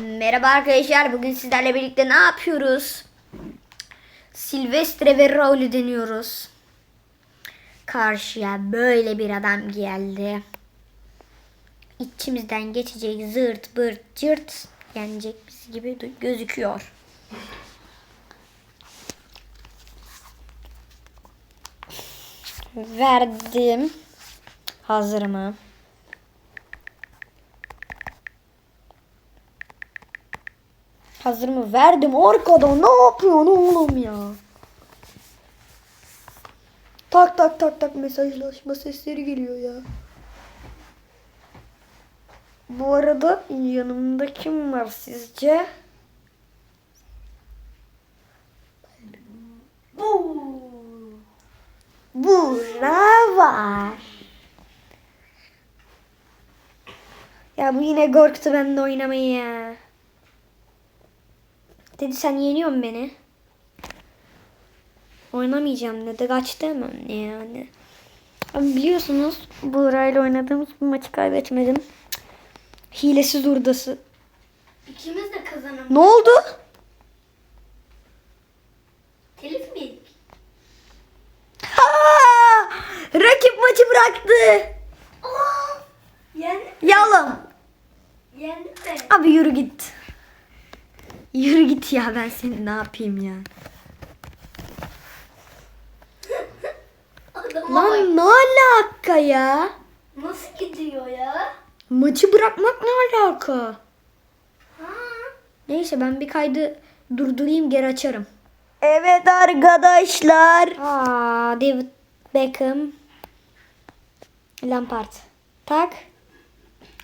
Merhaba arkadaşlar. Bugün sizlerle birlikte ne yapıyoruz? Silvestre ve Raul'ü deniyoruz. Karşıya böyle bir adam geldi. İçimizden geçecek zırt bırt cırt yenecek biz gibi gözüküyor. Verdim. Hazır mı? Hazır? Verdim arkada. Ne yapıyorsun oğlum ya? Tak tak tak tak mesajlaşma sesleri geliyor ya. Bu arada yanımda kim var sizce? Bu. Buğra var. Ya bu yine korktu benimle oynamayı ya. Dedi sen yeniyorsun beni. Oynamayacağım dedi. Kaçtı hemen yani. Abi biliyorsunuz Buğra'yla oynadığımız bir maçı kaybetmedim. Hilesiz hurdası. İkimiz de kazanamadık. Ne oldu? Telif mi yedik? Ha! Rakip maçı bıraktı. Aa! Yendim. Yalım. Yendim de. Abi yürü git. Yürü git ya ben seni ne yapayım ya. Adama. Lan ne alaka ya? Nasıl gidiyor ya? Maçı bırakmak ne alaka? Ha? Neyse ben bir kaydı durdurayım geri açarım. Evet arkadaşlar. Aa, David Beckham. Lampard. Tak.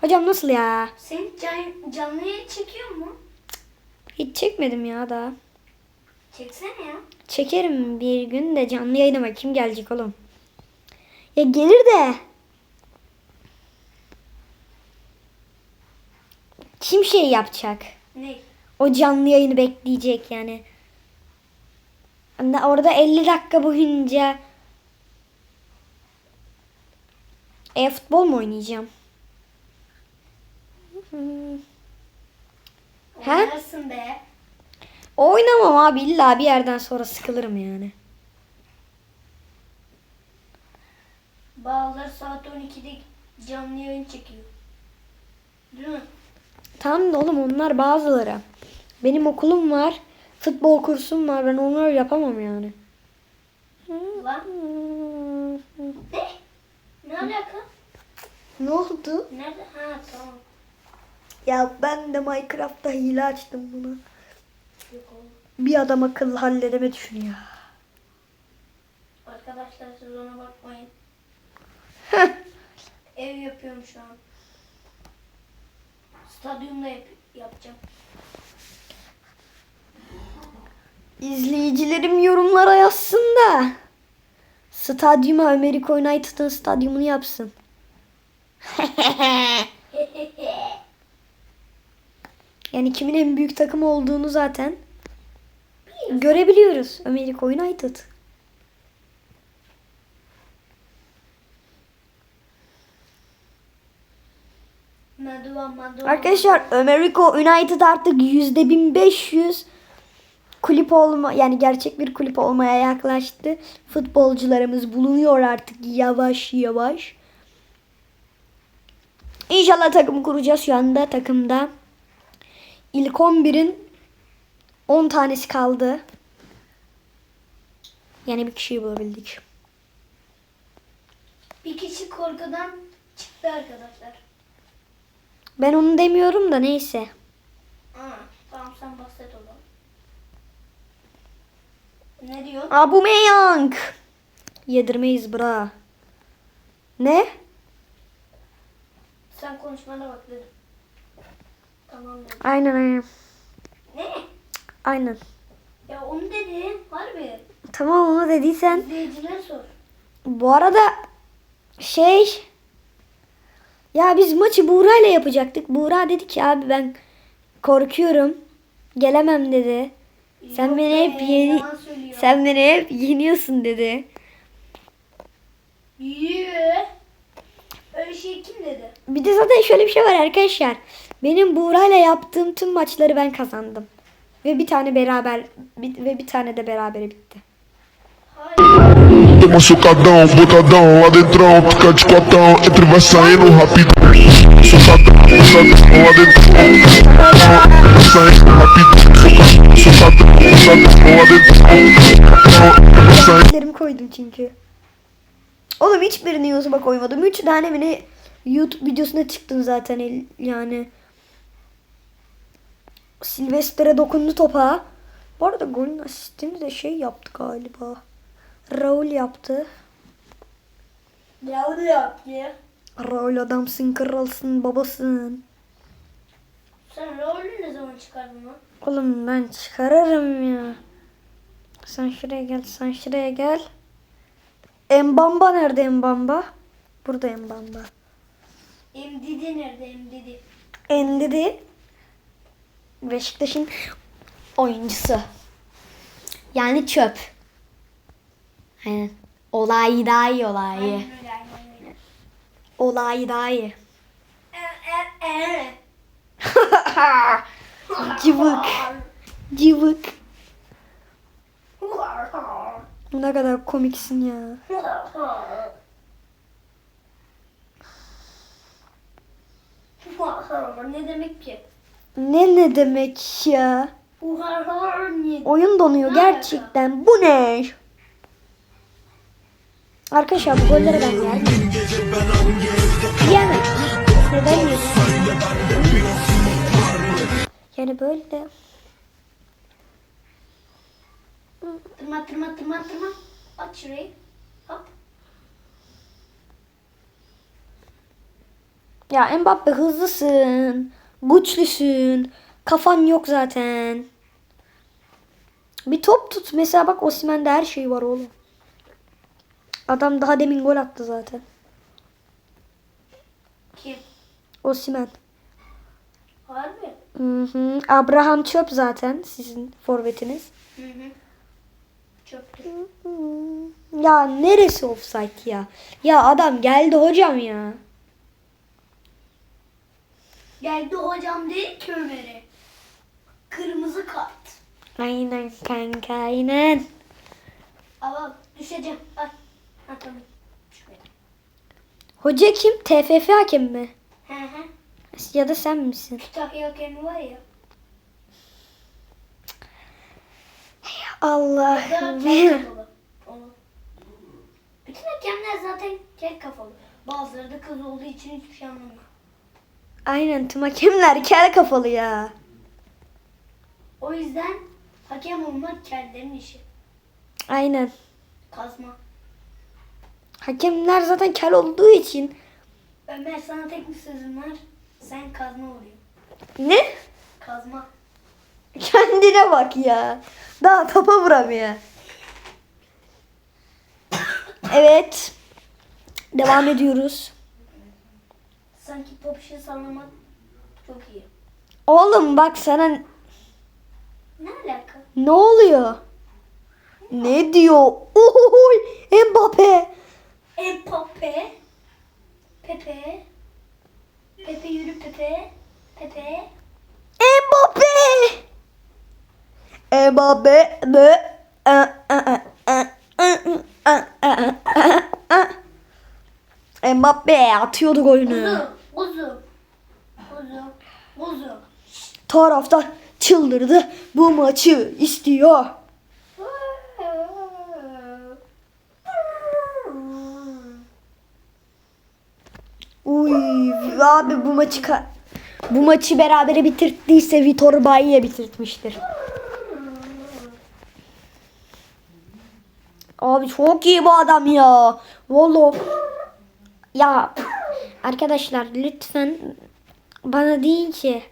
Hocam nasıl ya? Sen can, canlı yayın çekiyor mu? Hiç çekmedim ya daha. Çeksene ya. Çekerim bir gün de canlı yayına kim gelecek oğlum? Ya gelir de. Kim şey yapacak? Ne? O canlı yayını bekleyecek yani. Hani orada 50 dakika boyunca e-futbol mu oynayacağım? Hmm. He? Oynarsın be. Oynamam abi illa bir yerden sonra sıkılırım yani. Bazıları saat 12'de canlı yayın çekiyor. Değil mi? Tamam da oğlum onlar bazıları. Benim okulum var. Futbol kursum var. Ben onları yapamam yani. Lan. Ne? Ne alaka? Ne oldu? Nerede? Ha tamam. Ya ben de Minecraft'ta hile açtım bunu. Bir adam akıllı halledeme düşünüyor. Arkadaşlar siz ona bakmayın. Ev yapıyorum şu an. Stadyumda yap yapacağım. İzleyicilerim yorumlara yazsın da. Stadyuma Amerika United'ın stadyumunu yapsın. Yani kimin en büyük takım olduğunu zaten görebiliyoruz. Amerika United. Arkadaşlar America United artık yüzde 1500 kulüp olma yani gerçek bir kulüp olmaya yaklaştı. Futbolcularımız bulunuyor artık yavaş yavaş. İnşallah takım kuracağız şu anda takımda. İlk 11'in 10 tanesi kaldı. Yani bir kişiyi bulabildik. Bir kişi korkudan çıktı arkadaşlar. Ben onu demiyorum da neyse. Tamam sen bahset o zaman. Ne diyor? Abumeyang. Yedirmeyiz bra. Ne? Sen konuşmana bak dedim. Tamam. Aynen aynen. Ne? Aynen. Ya onu dedi. Harbi. Tamam onu dediysen. İzleyicilere sor. Bu arada şey ya biz maçı Buğra ile yapacaktık. Buğra dedi ki abi ben korkuyorum. Gelemem dedi. Sen Yok beni be, hep yeni sen beni hep yeniyorsun dedi. Yee. Öyle şey kim dedi? Bir de zaten şöyle bir şey var arkadaşlar. Benim Buğra'yla yaptığım tüm maçları ben kazandım. Ve bir tane beraber bir- ve bir tane de berabere bitti. Hayır. Toma socadão, botadão lá dentro, fica de quatão, entre vai saindo rápido. Socadão, botadão lá dentro, vai saindo rápido. Socadão, botadão lá dentro, vai saindo. Ellerimi koydum çünkü. Oğlum hiçbirini YouTube'a koymadım. Üç tane ne YouTube videosuna çıktım zaten yani. Silvester'e dokundu topa. Bu arada golün asistini de şey yaptı galiba. Raul yaptı. Yavru yaptı. Raul adamsın, kralsın, babasın. Sen rolü ne zaman çıkardın lan? Oğlum ben çıkarırım ya. Sen şuraya gel, sen şuraya gel. Mbamba nerede Mbamba? Burada Mbamba. Emdidi nerede Emdidi? Endidi Beşiktaş'ın oyuncusu. Yani çöp. Aynen. Olay daha iyi olay. Aynen öyle aynen öyle. Olay daha iyi. Cıvık. Cıvık. Ne kadar komiksin ya. ne demek ki? Ne ne demek ya? Oyun donuyor gerçekten. Bu ne? Arkadaşlar bu golleri ben yerim. Yemem. Neden yerim? Yani böyle Tırma tırma tırma tırma. At şurayı. Hop. Ya Mbappe hızlısın. Güçlüsün. Kafan yok zaten. Bir top tut. Mesela bak Osimhen'de her şey var oğlum. Adam daha demin gol attı zaten. Kim? Osimhen. Harbi. Hı hı. Abraham Çöp zaten sizin forvetiniz. Hı Ya neresi offside ya? Ya adam geldi hocam ya. Geldi hocam değil ki Ömer'e. Kırmızı kart. Aynen kanka aynen. Al düşeceğim. Al. Ha tamam. Hoca kim? TFF hakem mi? He he. Ya da sen misin? Kütahya hakemi var ya. Allah. Bütün hakemler zaten kel kafalı. Bazıları da kız olduğu için hiçbir şey anlamıyor. Aynen tüm hakemler kel kafalı ya. O yüzden hakem olmak kellerin işi. Aynen. Kazma. Hakemler zaten kel olduğu için. Ömer sana tek bir sözüm var. Sen kazma oluyor. Ne? Kazma. Kendine bak ya. Daha topa vuramıyor. Evet. Devam ediyoruz. Sanki pop işi sallamak çok iyi. Oğlum bak sana Ne alaka? ne oluyor? Ne diyor? Oy, Mbappe. Mbappe. Pepe. Pepe yürü Pepe. Pepe. Mbappe. Mbappe. Mbappe. Mbappe atıyordu golünü. Kuzu. Taraftar çıldırdı. Bu maçı istiyor. Uy abi bu maçı bu maçı berabere bitirttiyse Vitor Bayi'ye bitirtmiştir. Abi çok iyi bu adam ya. Vallahi. Ya arkadaşlar lütfen bana deyin ki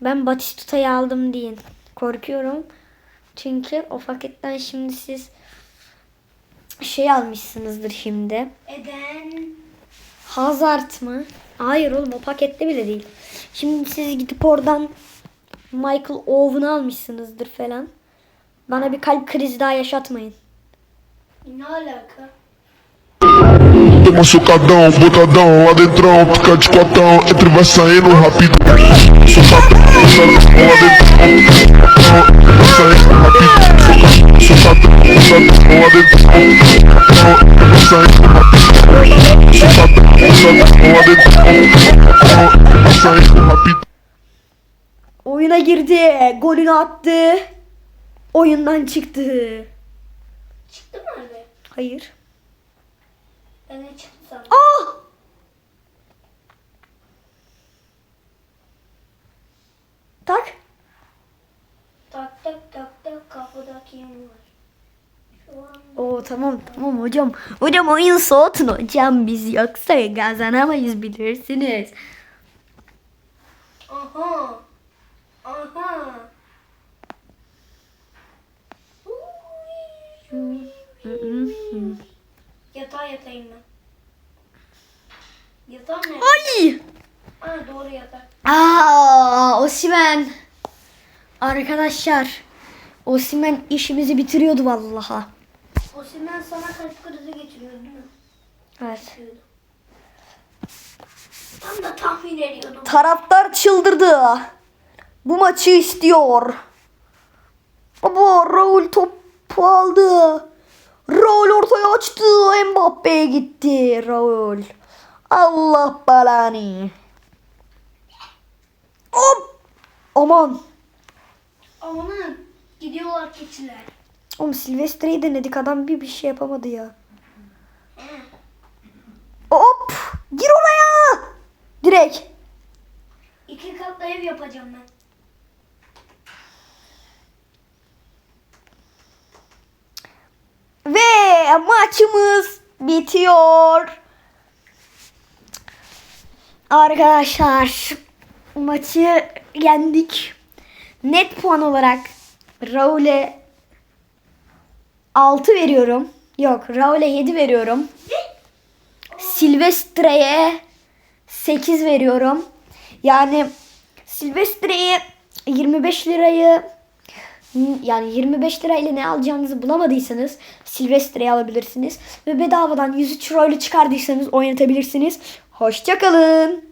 ben Batistuta'yı aldım deyin. Korkuyorum. Çünkü o paketten şimdi siz şey almışsınızdır şimdi. Eden. Hazard mı? Hayır oğlum o pakette bile değil. Şimdi siz gidip oradan Michael Owen'ı almışsınızdır falan. Bana bir kalp krizi daha yaşatmayın. Ne alaka? Toma socadão, botadão lá dentro, fica de quatão, entre vai saindo rapidão. Socadão, botadão lá dentro, vai saindo rapidão. Socadão, botadão lá dentro, vai saindo rapidão. Socadão, botadão lá dentro, vai saindo rapidão. Oyuna girdi. Golünü attı. Oyundan çıktı. Çıktı mı abi? Hayır. De çıktı. Ah! Tak. Tak tak tak tak kapıda kim var? Oo tamam tamam hocam. Hocam oyun soğutun hocam biz yoksa kazanamayız bilirsiniz. Aha. Aha. Yatağa yatayım ben. Yatağım ne? Ay! Ha doğru yatak. Aa, Osimen. Arkadaşlar. Osimen işimizi bitiriyordu vallaha. O simen sana kalp krizi geçiriyor değil mi? Evet. Tam da tahmin ediyordum. Taraftar çıldırdı. Bu maçı istiyor. Baba Raul topu aldı. Raul ortaya açtı. Mbappe'ye gitti Raul. Allah belanı. Hop. Aman. Amanın gidiyorlar keçiler. Oğlum Silvestre'yi denedik adam bir bir şey yapamadı ya. Hop. Gir oraya. Direkt. İki katlı ev yapacağım ben. Maçımız bitiyor. Arkadaşlar maçı yendik. Net puan olarak Raul'e 6 veriyorum. Yok Raul'e 7 veriyorum. Silvestre'ye 8 veriyorum. Yani Silvestre'ye 25 lirayı yani 25 lirayla ne alacağınızı bulamadıysanız Silvestre'yi alabilirsiniz. Ve bedavadan 103 euro ile çıkardıysanız oynatabilirsiniz. Hoşçakalın.